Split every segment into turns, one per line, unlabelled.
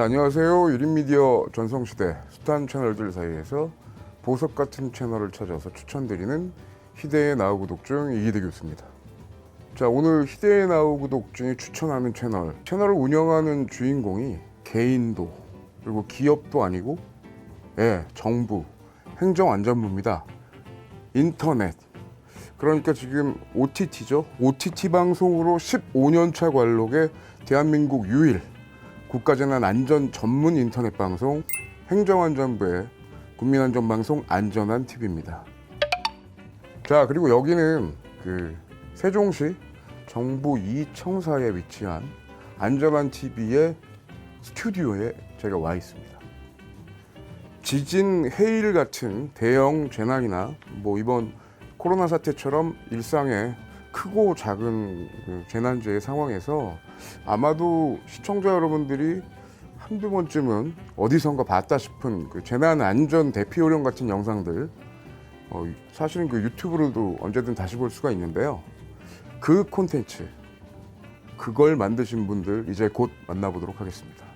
자, 안녕하세요. 유림미디어 전성시대 스탄 채널들 사이에서 보석 같은 채널을 찾아서 추천드리는 희대의 나우 구독 중 이기대 교수입니다. 자, 오늘 희대의 나우 구독 중에 추천하는 채널. 채널을 운영하는 주인공이 개인도 그리고 기업도 아니고 예, 정부, 행정안전부입니다. 인터넷. 그러니까 지금 OTT죠. OTT 방송으로 15년 차 관록의 대한민국 유일 국가재난 안전 전문 인터넷 방송 행정안전부의 국민안전방송 안전한 TV입니다. 자 그리고 여기는 그 세종시 정부 이청사에 위치한 안전한 TV의 스튜디오에 제가 와 있습니다. 지진, 해일 같은 대형 재난이나 뭐 이번 코로나 사태처럼 일상의 크고 작은 그 재난재해 상황에서 아마도 시청자 여러분들이 한두 번쯤은 어디선가 봤다 싶은 그 재난 안전 대피 요령 같은 영상들 어, 사실은 그 유튜브로도 언제든 다시 볼 수가 있는데요. 그 콘텐츠 그걸 만드신 분들 이제 곧 만나보도록 하겠습니다.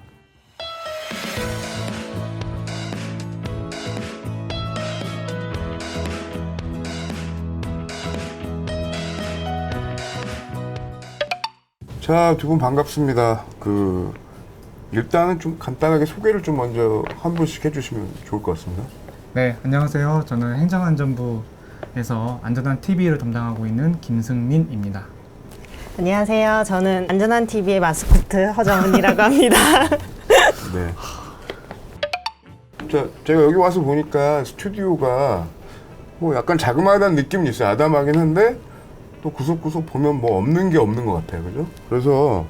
자, 두 분 반갑습니다. 그 일단은 좀 간단하게 소개를 좀 먼저 한 분씩 해주시면 좋을 것 같습니다.
네, 안녕하세요. 저는 행정안전부에서 안전한 TV를 담당하고 있는 김승민입니다.
안녕하세요. 저는 안전한 TV의 마스코트 허정은이라고 합니다.
네. 자, 제가 여기 와서 보니까 스튜디오가 뭐 약간 자그마한 느낌이 있어요. 아담하긴 한데 또 구석구석 보면 뭐 없는 게 없는 것 같아요. 그죠? 그래서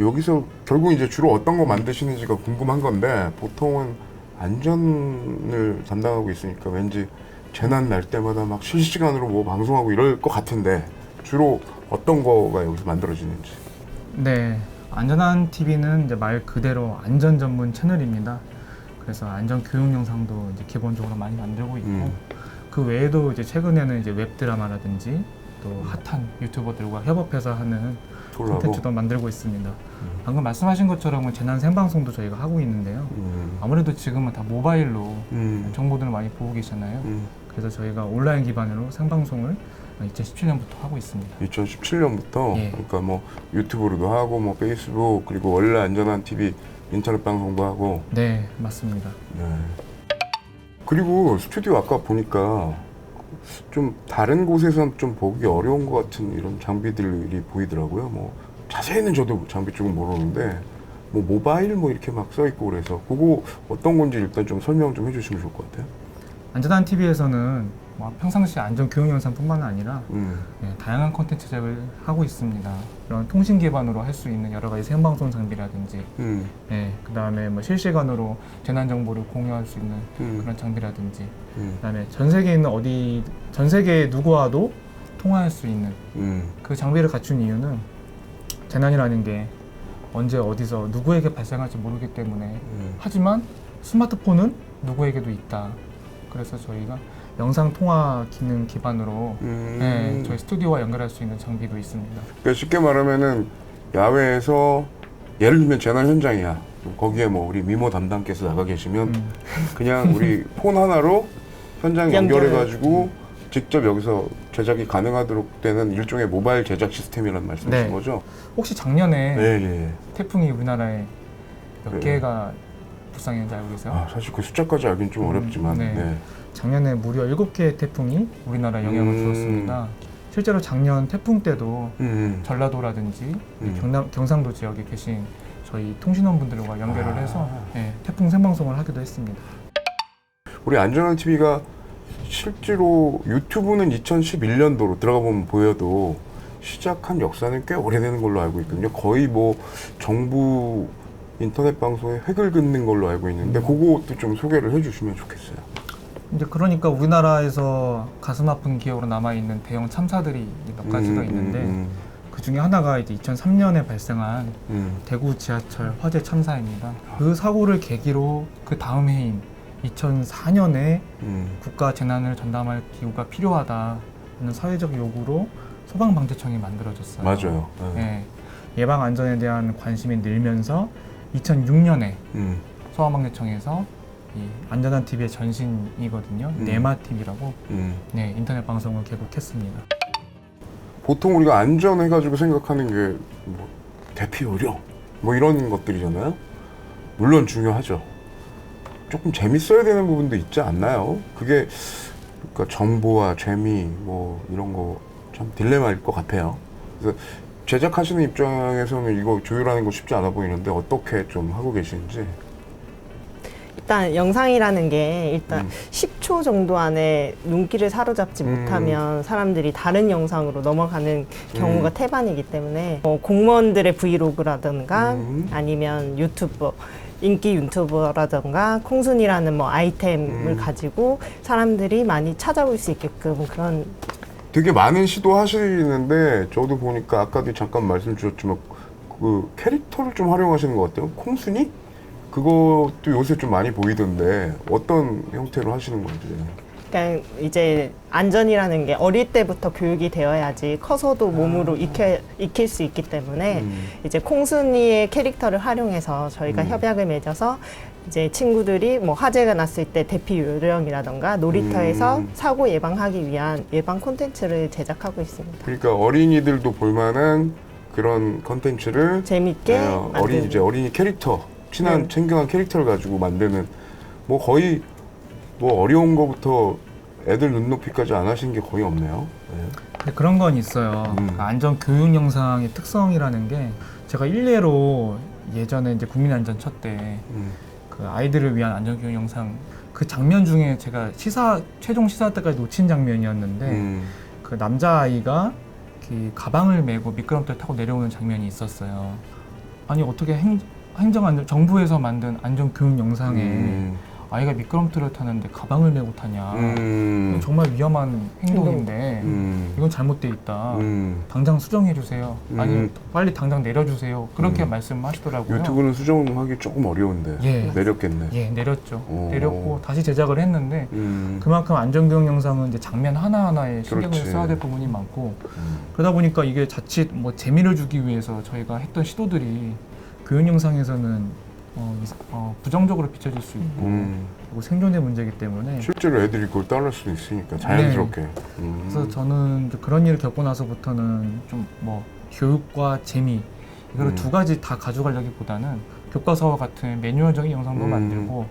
여기서 결국 이제 주로 어떤 거 만드시는지가 궁금한 건데 보통은 안전을 담당하고 있으니까 왠지 재난 날 때마다 막 실시간으로 뭐 방송하고 이럴 것 같은데 주로 어떤 거가 여기서 만들어지는지.
네, 안전한 TV는 이제 말 그대로 안전 전문 채널입니다. 그래서 안전 교육 영상도 이제 기본적으로 많이 만들고 있고
음.
그 외에도 이제 최근에는 이제 웹 드라마라든지 또 핫한 유튜버들과 협업해서 하는
콜라보.
콘텐츠도 만들고 있습니다. 방금 말씀하신 것처럼 재난 생방송도 저희가 하고 있는데요.
음.
아무래도 지금은 다 모바일로
음.
정보들을 많이 보고 계시잖아요.
음.
그래서 저희가 온라인 기반으로 생방송을 2017년부터 하고 있습니다.
2017년부터
예.
그러니까 뭐 유튜브로도 하고 뭐 페이스북 그리고 원래 안전한 TV 인터넷 방송도 하고
네, 맞습니다.
네. 그리고 스튜디오 아까 보니까 좀 다른 곳에선 좀 보기 어려운 것 같은 이런 장비들이 보이더라고요. 뭐 자세히는 저도 장비 쪽은 모르는데 뭐 모바일 뭐 이렇게 막 써 있고 그래서 그거 어떤 건지 일단 좀 설명 좀 해주시면 좋을 것 같아요.
안전한 TV에서는 뭐 평상시 안전 교육 영상뿐만 아니라
음.
네, 다양한 콘텐츠 제작을 하고 있습니다. 이런 통신 기반으로 할 수 있는 여러 가지 생방송 장비라든지,
음.
네, 그 다음에 뭐 실시간으로 재난 정보를 공유할 수 있는
음.
그런 장비라든지,
음.
그 다음에 전 세계에 있는 어디 전 세계 누구와도 통화할 수 있는
음.
그 장비를 갖춘 이유는 재난이라는 게 언제 어디서 누구에게 발생할지 모르기 때문에
음.
하지만 스마트폰은 누구에게도 있다. 그래서 저희가 영상 통화 기능 기반으로
음.
네, 저희 스튜디오와 연결할 수 있는 장비도 있습니다.
그러니까 쉽게 말하면은 야외에서 예를 들면 재난 현장이야. 거기에 뭐 우리 미모 담당께서 나가 계시면
음,
그냥 우리 폰 하나로 현장
연결을.
연결해가지고 직접 여기서 제작이 가능하도록 되는 일종의 모바일 제작 시스템이라는 말씀이신
네.
거죠?
혹시 작년에
네, 예, 예.
태풍이 우리나라에 몇
네.
개가 불쌍했는지 알고 계세요?
아, 사실 그 숫자까지 알긴 좀
음,
어렵지만,
네.
네.
작년에 무려 7개의 태풍이 우리나라에 영향을
음.
주었습니다. 실제로 작년 태풍 때도
음,
전라도라든지
음.
경남, 경상도 지역에 계신 저희 통신원분들과 연결을
아.
해서 예, 태풍 생방송을 하기도 했습니다.
우리 안전한 TV가 실제로 유튜브는 2011년도로 들어가 보면 보여도 시작한 역사는 꽤 오래되는 걸로 알고 있거든요. 거의 뭐 정부 인터넷 방송에 획을 긋는 걸로 알고 있는데
음.
그것도 좀 소개를 해주시면 좋겠어요.
이제 그러니까 우리나라에서 가슴 아픈 기억으로 남아 있는 대형 참사들이 몇 가지가
음,
있는데
음,
그 중에 하나가 이제 2003년에 발생한
음,
대구 지하철 화재 참사입니다. 그 사고를 계기로 그 다음 해인 2004년에
음,
국가 재난을 전담할 기구가 필요하다는 사회적 요구로 소방방재청이 만들어졌어요.
맞아요. 네.
예, 예방 안전에 대한 관심이 늘면서 2006년에
음.
소아망대청에서 이 안전한 TV의 전신이거든요.
음.
네마 TV라고
음.
네 인터넷 방송을 개국했습니다.
보통 우리가 안전해가지고 생각하는 게뭐 대피 요령 뭐 이런 것들이잖아요. 물론 중요하죠. 조금 재밌어야 되는 부분도 있지 않나요? 그게 그러니까 정보와 재미 뭐 이런 거 참 딜레마일 것 같아요. 그래서 제작하시는 입장에서는 이거 조율하는 거 쉽지 않아 보이는데 어떻게 좀 하고 계시는지.
일단 영상이라는 게 일단
음.
10초 정도 안에 눈길을 사로잡지
음.
못하면 사람들이 다른 영상으로 넘어가는 경우가
음.
태반이기 때문에 뭐 공무원들의 브이로그라든가
음.
아니면 유튜버 인기 유튜버라든가 콩순이라는 뭐 아이템을
음.
가지고 사람들이 많이 찾아볼 수 있게끔 그런
되게 많은 시도 하시는데 저도 보니까 아까도 잠깐 말씀 주셨지만 그 캐릭터를 좀 활용하시는 것 같아요. 콩순이? 그것도 요새 좀 많이 보이던데 어떤 형태로 하시는 건지.
그러니까 이제 안전이라는 게 어릴 때부터 교육이 되어야지 커서도 몸으로 익혀, 익힐 수 있기 때문에
음.
이제 콩순이의 캐릭터를 활용해서 저희가
음.
협약을 맺어서 이제 친구들이 뭐 화재가 났을 때 대피 요령이라던가 놀이터에서
음.
사고 예방하기 위한 예방 콘텐츠를 제작하고 있습니다.
그러니까 어린이들도 볼만한 그런 컨텐츠를
재밌게
네,
만드는
어린 이제 어린이 캐릭터 친한
네.
챙겨간 캐릭터를 가지고 만드는 뭐 거의 뭐 어려운 거부터 애들 눈높이까지 안 하시는 게 거의 없네요. 네.
근데 그런 건 있어요.
음.
그 안전 교육 영상의 특성이라는 게 제가 일례로 예전에 이제 국민안전 첫때그
음.
아이들을 위한 안전 교육 영상 그 장면 중에 제가 시사 최종 시사 때까지 놓친 장면이었는데
음.
그 남자 아이가 그 가방을 메고 미끄럼틀 타고 내려오는 장면이 있었어요. 아니 어떻게 행, 행정안전 정부에서 만든 안전 교육 영상에
음.
아이가 미끄럼틀을 타는데 가방을 메고 타냐?
음.
이건 정말 위험한 행동인데
음.
이건 잘못돼 있다.
음.
당장 수정해 주세요. 아니
음.
빨리 당장 내려주세요. 그렇게
음.
말씀하시더라고요.
유튜브는 수정하기 조금 어려운데
예.
내렸겠네.
예 내렸죠.
오.
내렸고 다시 제작을 했는데
음.
그만큼 안전교육 영상은 이제 장면 하나 하나에 신경을
그렇지.
써야 될 부분이 많고
음.
그러다 보니까 이게 자칫 뭐 재미를 주기 위해서 저희가 했던 시도들이 교육 영상에서는 어, 이- 어, 부정적으로 비춰질 수 있고
음.
그리고 생존의 문제이기 때문에
실제로 애들이 그걸 따라할 수도 있으니까 자연스럽게. 음.
그래서 저는 이제 그런 일을 겪고 나서부터는 좀 뭐 교육과 재미 이거를
음.
두 가지 다 가져가려기보다는 교과서와 같은 매뉴얼적인 영상도
음.
만들고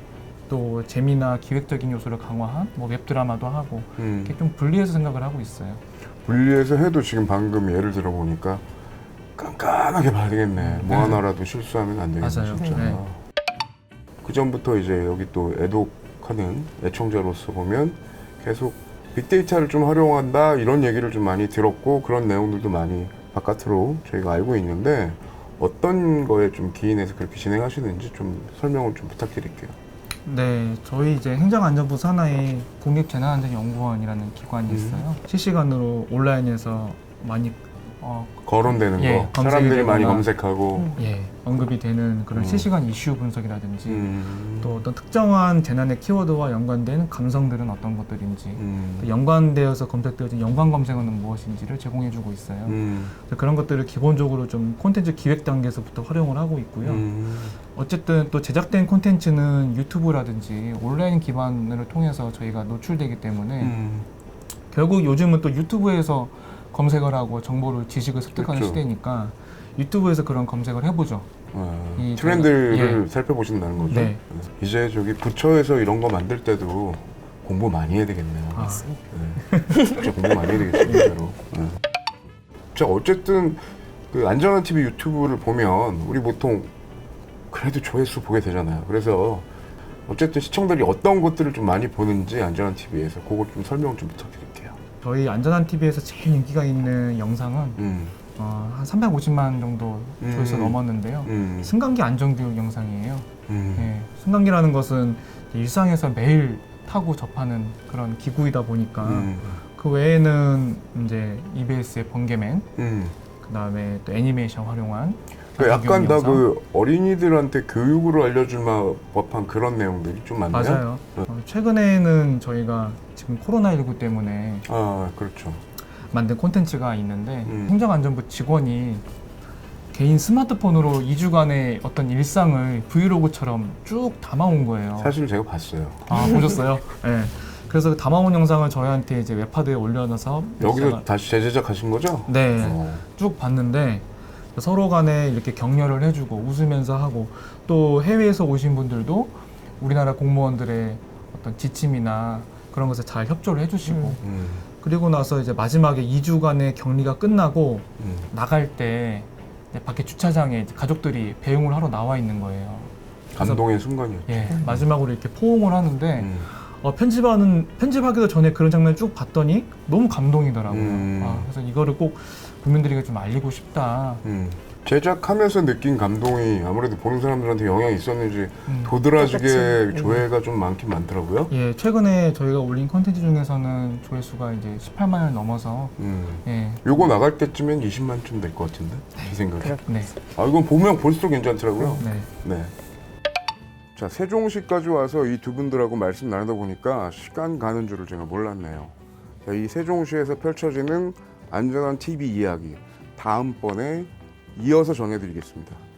또 재미나 기획적인 요소를 강화한 뭐 웹드라마도 하고
음.
이렇게 좀 분리해서 생각을 하고 있어요.
분리해서 해도 지금 방금 예를 들어 보니까 깐깐하게 봐야 되겠네. 뭐
네.
하나라도 실수하면 안 되겠네.
맞아요.
진짜.
네.
그 전부터 이제 여기 또 애독하는 애청자로서 보면 계속 빅데이터를 좀 활용한다 이런 얘기를 좀 많이 들었고 그런 내용들도 많이 바깥으로 저희가 알고 있는데 어떤 거에 좀 기인해서 그렇게 진행하시는지 좀 설명을 좀 부탁드릴게요.
네, 저희 이제 행정안전부 산하에 국립재난안전연구원이라는 기관이
음.
있어요. 실시간으로 온라인에서 많이 어,
거론되는
예,
거
검색이
사람들이 많이
되거나.
검색하고
예, 언급이 되는 그런
음.
실시간 이슈 분석이라든지
음.
또 어떤 특정한 재난의 키워드와 연관된 감성들은 어떤 것들인지
음.
또 연관되어서 검색되어진 연관 검색어는 무엇인지를 제공해주고 있어요.
음.
그래서 그런 것들을 기본적으로 좀 콘텐츠 기획 단계에서부터 활용을 하고 있고요.
음.
어쨌든 또 제작된 콘텐츠는 유튜브라든지 온라인 기반을 통해서 저희가 노출되기 때문에
음.
결국 요즘은 또 유튜브에서 검색을 하고 정보를 지식을 습득하는
그렇죠.
시대니까 유튜브에서 그런 검색을 해보죠.
아,
이
트렌드를
예.
살펴보신다는 거죠.
네.
이제 저기 부처에서 이런 거 만들 때도 공부 많이 해야 되겠네요.
아,
네. 진짜 공부 많이 해야 되겠어요, 진짜로. 네. 자, 어쨌든 그 안전한 TV 유튜브를 보면 우리 보통 그래도 조회수 보게 되잖아요. 그래서 어쨌든 시청자들이 어떤 것들을 좀 많이 보는지 안전한 TV에서 그걸 좀 설명 좀 부탁드릴게요.
저희 안전한 TV에서 제일 인기가 있는 영상은
음,
어, 한 350만 정도 조회수
음.
넘었는데요.
음,
승강기 안전교육 영상이에요.
음,
예, 승강기라는 것은 일상에서 매일 타고 접하는 그런 기구이다 보니까
음,
그 외에는 이제 EBS의 번개맨,
음.
그 다음에 또 애니메이션 활용한
그 약간 다. 그 어린이들한테 교육으로 알려줄 마- 법한 그런 내용들이 좀 많네요.
맞아요.
네.
어, 최근에는 저희가 지금 코로나19 때문에
아, 그렇죠.
만든 콘텐츠가 있는데
음.
행정안전부 직원이 개인 스마트폰으로 2주간의 어떤 일상을 브이로그처럼 쭉 담아온 거예요.
사실 제가 봤어요.
아 보셨어요? 네. 그래서 그 담아온 영상을 저희한테 이제 웹하드에 올려놔서
여기서
제가-
다시 재제작하신 거죠?
네.
어.
쭉 봤는데 서로 간에 이렇게 격려를 해주고 웃으면서 하고 또 해외에서 오신 분들도 우리나라 공무원들의 어떤 지침이나 그런 것에 잘 협조를 해주시고
음.
음,
그리고 나서 이제 마지막에 2주간의 격리가 끝나고
음.
나갈 때 이제 밖에 주차장에 이제 가족들이 배웅을 하러 나와 있는 거예요.
감동의 순간이었죠.
예, 마지막으로 이렇게 포옹을 하는데
음.
어, 편집하는 편집하기도 전에 그런 장면 쭉 봤더니 너무 감동이더라고요.
음.
아, 그래서 이거를 꼭 국민들에게 좀 알리고 싶다.
음. 제작하면서 느낀 감동이 아무래도 보는 사람들한테 영향이 있었는지
음.
도드라지게
똑같이.
조회가 좀 많긴 많더라고요.
예, 최근에 저희가 올린 컨텐츠 중에서는 조회수가 이제 18만을 넘어서
음.
예,
요거 나갈 때쯤엔 20만쯤 될 것 같은데 제 생각에.
네,
아 이건 보면 볼수록 괜찮더라고요.
네.
네. 자 세종시까지 와서 이 두 분들하고 말씀 나누다 보니까 시간 가는 줄을 제가 몰랐네요. 자, 이 세종시에서 펼쳐지는 안전한 TV 이야기 다음번에 이어서 전해드리겠습니다.